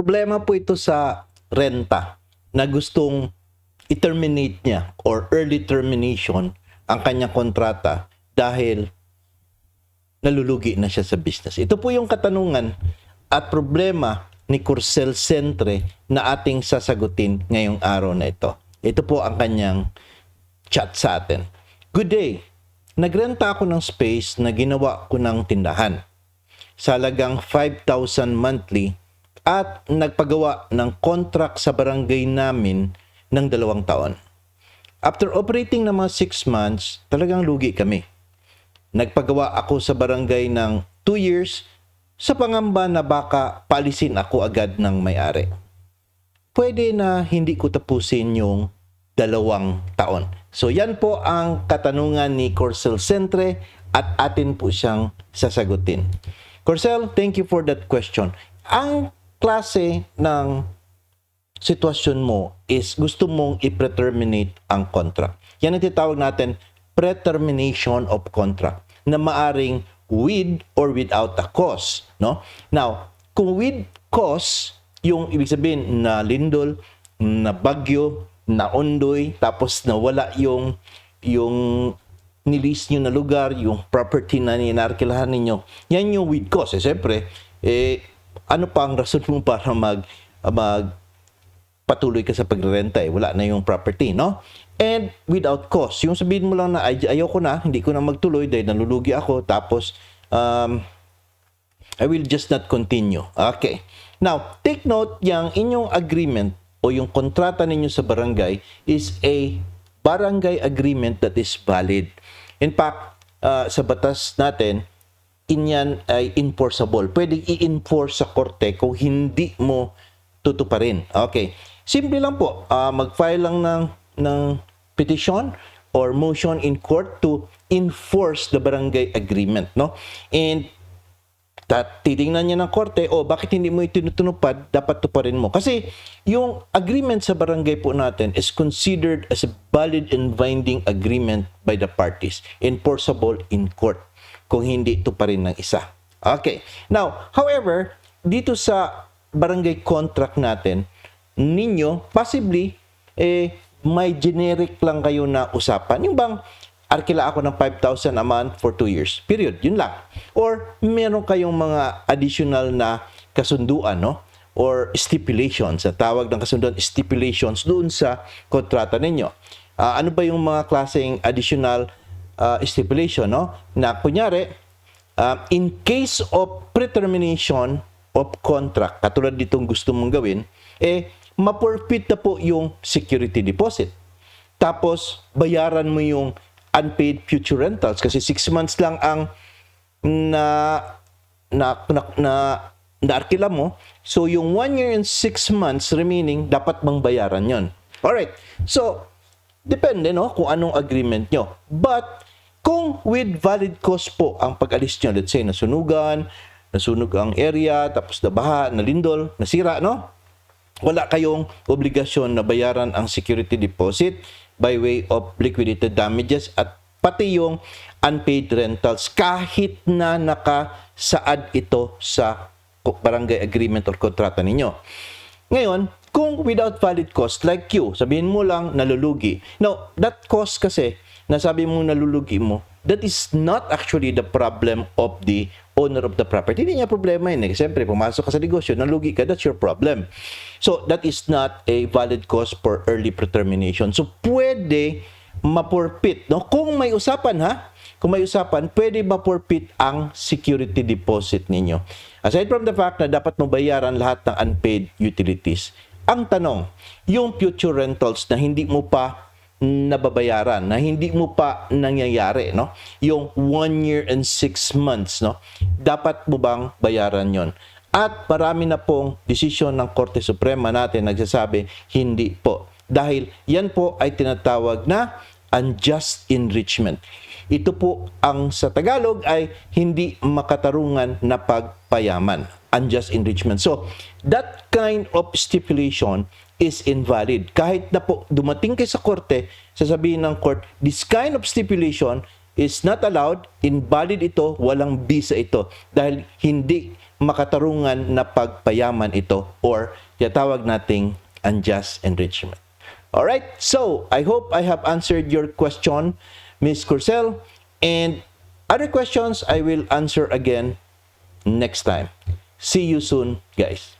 problema po ito sa renta na gustong i-terminate niya or early termination ang kanyang kontrata dahil nalulugi na siya sa business. Ito po yung katanungan at problema ni Corsel Centre na ating sasagutin ngayong araw na ito. Ito po ang kanyang chat sa atin. Good day. Nagrenta ako ng space na ginawa ko ng tindahan. Sa halagang 5,000 monthly at nagpagawa ng contract sa barangay namin ng dalawang taon. After operating ng mga 6 months, talagang lugi kami. Nagpagawa ako sa barangay ng 2 years sa pangamba na baka palisin ako agad ng may-ari. Pwede na hindi ko tapusin yung dalawang taon. So yan po ang katanungan ni Corsel Centre at atin po siyang sasagutin. Corsel, thank you for that question. Ang klase ng sitwasyon mo is gusto mong i-preterminate ang contract. Yan ang titawag natin pretermination of contract na maaring with or without a cause, no? Now, kung with cause, yung ibig sabihin na lindol, na bagyo, na ondoy, tapos nawala yung yung nilis nyo na lugar, yung property na ninarkilahan ninyo, yan yung with cause. Eh, siyempre, eh, ano pa ang rason mo para mag, mag patuloy ka sa pagrerenta eh. Wala na yung property, no? And without cost. Yung sabihin mo lang na ay, ayaw ko na, hindi ko na magtuloy dahil nalulugi ako. Tapos, um, I will just not continue. Okay. Now, take note, yung inyong agreement o yung kontrata ninyo sa barangay is a barangay agreement that is valid. In fact, uh, sa batas natin, inyan ay enforceable. Pwedeng i-enforce sa korte kung hindi mo tutuparin. Okay. Simple lang po. Uh, mag-file lang ng, ng petition or motion in court to enforce the barangay agreement. No? And tat titingnan niya ng korte, oh, bakit hindi mo itinutunupad, dapat tuparin mo. Kasi yung agreement sa barangay po natin is considered as a valid and binding agreement by the parties, enforceable in court kung hindi tuparin ng isa. Okay. Now, however, dito sa barangay contract natin, ninyo, possibly, eh, may generic lang kayo na usapan. Yung bang, arkila ako ng 5,000 a month for 2 years. Period. Yun lang. Or meron kayong mga additional na kasunduan, no? Or stipulations. Ang tawag ng kasunduan, stipulations doon sa kontrata ninyo. Ah, ano ba yung mga klaseng additional ah, stipulation, no? Na kunyari, ah, in case of pretermination of contract, katulad ditong gusto mong gawin, eh, ma-forfeit na po yung security deposit. Tapos, bayaran mo yung unpaid future rentals kasi 6 months lang ang na na na, na naarkila mo. So, yung 1 year and 6 months remaining, dapat bang bayaran yon. Alright. So, depende no kung anong agreement nyo. But, kung with valid cause po ang pag-alis nyo, let's say nasunugan, nasunog ang area, tapos nabaha, nalindol, nasira, no? wala kayong obligasyon na bayaran ang security deposit by way of liquidated damages at pati yung unpaid rentals kahit na nakasaad ito sa barangay agreement or kontrata ninyo. Ngayon, kung without valid cost, like you, sabihin mo lang nalulugi. Now, that cost kasi, nasabi mo nalulugi mo, that is not actually the problem of the owner of the property. Hindi niya problema yun. Eh. Siyempre, pumasok ka sa negosyo, nalugi ka, that's your problem. So, that is not a valid cause for early pretermination. So, pwede mapurpit. No? Kung may usapan ha, kung may usapan, pwede mapurpit ang security deposit ninyo. Aside from the fact na dapat mo bayaran lahat ng unpaid utilities, ang tanong, yung future rentals na hindi mo pa nababayaran na hindi mo pa nangyayari no? Yung 1 year and 6 months no? Dapat mo bang bayaran yon at marami na pong desisyon ng Korte Suprema natin nagsasabi hindi po. Dahil yan po ay tinatawag na unjust enrichment. Ito po ang sa Tagalog ay hindi makatarungan na pagpayaman. Unjust enrichment. So that kind of stipulation is invalid. Kahit na po dumating kay sa korte, sasabihin ng court, this kind of stipulation is not allowed, invalid ito, walang bisa ito dahil hindi makatarungan na pagpayaman ito or tinatawag nating unjust enrichment. Alright, so I hope I have answered your question, Ms. Corsell, and other questions I will answer again next time. See you soon, guys.